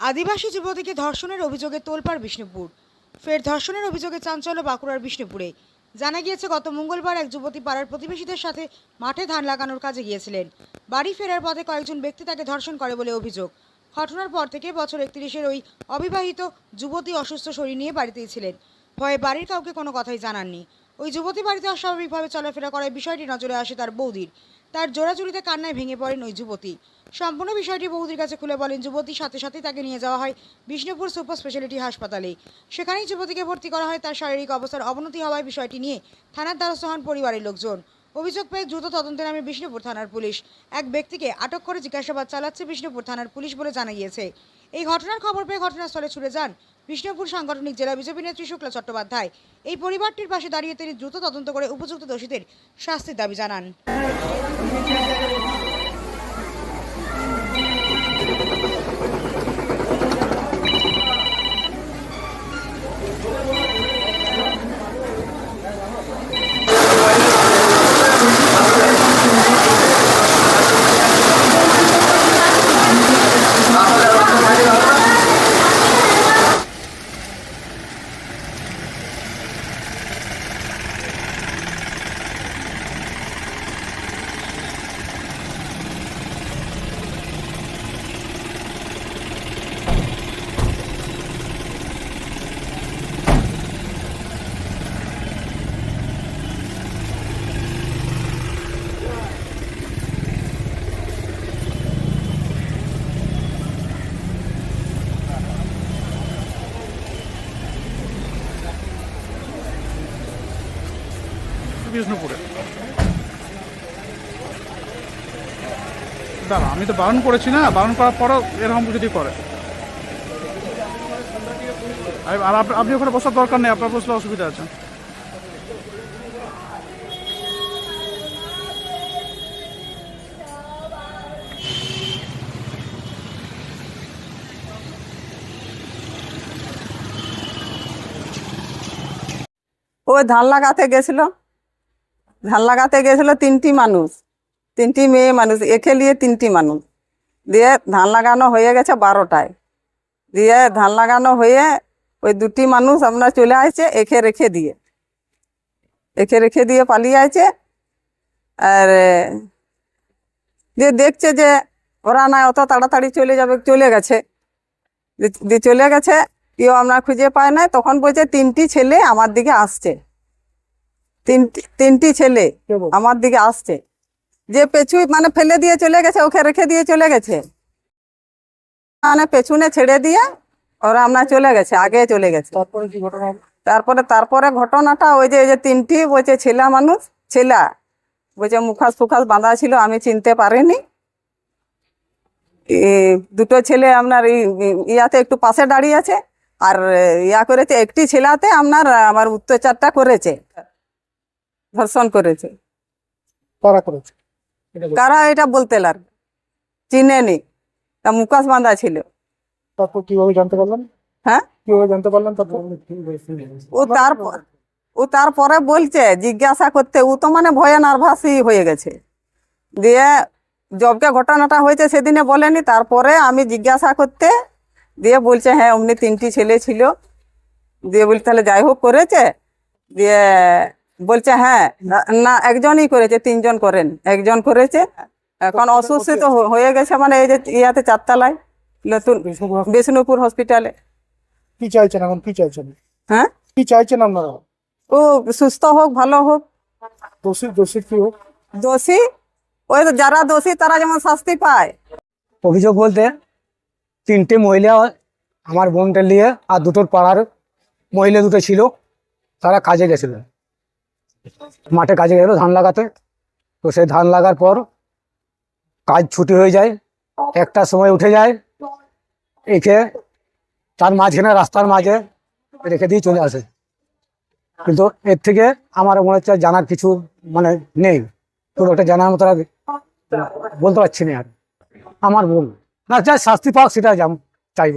আদিবাসী যুবতীকে ধর্ষণের অভিযোগে তোলপাড় বিষ্ণুপুর। ফের ধর্ষণের অভিযোগে চাঞ্চল্য বাঁকুড়ার বিষ্ণুপুরে। জানা গিয়েছে, গত মঙ্গলবার এক যুবতী পাড়ার প্রতিবেশীদের সাথে মাঠে ধান লাগানোর কাজে গিয়েছিলেন। বাড়ি ফেরার পথে কয়েকজন ব্যক্তি তাকে ধর্ষণ করে বলে অভিযোগ। ঘটনার পর থেকে বছর একত্রিশের ওই অবিবাহিত যুবতী অসুস্থ শরীর নিয়ে বাড়িতেই ছিলেন। ভয়ে বাড়ির কাউকে কোনো কথাই জানাননি। ওই যুবতী বাড়িতে অস্বাভাবিকভাবে চলাফেরা করায় বিষয়টি নজরে আসে তার বৌদির। তার জোড়াজুড়িতে কান্নায় ভেঙে পড়েন ওই যুবতী। সম্পূর্ণ বিষয়টি বৌদির কাছে খুলে বলেন যুবতীর সাথে সাথেই তাকে নিয়ে যাওয়া হয় বিষ্ণুপুর সুপার স্পেশালিটি হাসপাতালে। সেখানেই যুবতীকে ভর্তি করা হয় তার শারীরিক অবস্থার অবনতি হওয়ায় বিষয়টি নিয়ে থানার দ্বারস্থ হন পরিবারের লোকজন। অভিযোগ পেয়ে দ্রুত তদন্তে নামে বিষ্ণুপুর থানার পুলিশ। এক ব্যক্তিকে আটক করে জিজ্ঞাসাবাদ চালাচ্ছে বিষ্ণুপুর থানার পুলিশ বলে জানা গিয়েছে। এই ঘটনার খবর পেয়ে ঘটনাস্থলে ছুটে যান বিষ্ণুপুর সাংগঠনিক জেলা বিজেপি নেত্রী শুক্লা চট্টোপাধ্যায়। এই পরিবারটির পাশে দাঁড়িয়ে তিনি দ্রুত তদন্ত করে উপযুক্ত দোষীদের শাস্তির দাবি জানান। বিষ্ণুপুরে। দাঁড়া, আমি তো বারণ করেছি না, বারণ করার পরও এরকম যদি করে। আর আপনি ওখানে বসার দরকার নেই, আপনার বসলে অসুবিধা আছে। ওই ধান লাগাতে গেছিল। ধান লাগাতে গেছিল তিনটি মানুষ। তিনটি মেয়ে মানুষ, একে নিয়ে তিনটি মানুষ। দিয়ে ধান লাগানো হয়ে গেছে বারোটায়। দিয়ে ধান লাগানো হয়ে ওই দুটি মানুষ আপনার চলে আসছে একে রেখে দিয়ে। একে রেখে দিয়ে পালিয়ে আছে আর, দিয়ে দেখছে যে ওরা না অত তাড়াতাড়ি চলে যাবে, চলে গেছে। দিয়ে চলে গেছে, কেউ আমরা খুঁজে পায় না তখন বলছে তিনটি ছেলে আমার দিকে আসছে। তিনটি তিনটি ছেলে আমার দিকে আসছে। যে পেছু মানে ফেলে দিয়ে চলে গেছে ওকে রেখে দিয়ে চলে গেছে। মানে পেছনে ছেড়ে দিয়ে ওরা আমরা চলে গেছে আগে চলে গেছে। তারপরে কি ঘটনা? তারপরে তারপরে ঘটনাটা ওই যে ওই যে তিনটি বলছে ছেলা মানুষ ছেলা। বলছে মুখাস ফুখাস বাঁধা ছিল আমি চিনতে পারিনি। দুটো ছেলে আপনার ইয়াতে একটু পাশে দাঁড়িয়ে আছে আর ইয়া করেছে একটি ছেলাতে আপনার আমার অত্যাচারটা করেছে। ধর্ষণ করেছে। করা করেছে। কারা এটা বলতে লাগ চিনেনি তা মুখাস বাঁধা ছিল। তারপর কীভাবে জানতে পারলেন? হ্যাঁ? কীভাবে জানতে পারলেন তারপর? ও তারপর ও তারপরে বলছে জিজ্ঞাসা করতে ও তো মানে ভয়ে নার্ভাসই হয়ে গেছে। দিয়ে জবকে ঘটনাটা হয়েছে সেদিনে বলেনি তারপরে আমি জিজ্ঞাসা করতে দিয়ে বলছে হ্যাঁ অমনি তিনটি ছেলে ছিল। দিয়ে বলছে তাহলে যাই হোক করেছে। দিয়ে বলছে হ্যাঁ না- না একজনই করেছে তিনজন করেন। একজন করেছে এখন অসুস্থিত হয়ে গেছে মানে এই যে ইয়াতে চারতলায় নতুন বিষ্ণুপুর হসপিটালে। কি চাইছেন এখন? কি চাইছেন? হ্যাঁ? কি চাইছেন আপনারা? ও সুস্থ হোক ভালো হোক। দোষী দোষী কি হোক? দোষী? ওই তো যারা দোষী তারা যেমন শাস্তি পায়। অভিযোগ বলতে তিনটে মহিলা আমার বোনটা নিয়ে আর দুটোর পাড়ার মহিলা দুটো ছিল তারা কাজে গেছিল। মাঠে কাজে গেল ধান লাগাতে। তো সেই ধান লাগার পর কাজ ছুটি হয়ে যায়, একটা সময় উঠে যায়, একে তার মাঝখানে রাস্তার মাঝে রেখে দিয়ে চলে আসে। কিন্তু এর থেকে আমার মনে হচ্ছে জানার কিছু মানে নেই। খুব একটা জানার মতো বলতে পারছি না আর। আমার বোন না, যা শাস্তি পাক সেটা চাইব।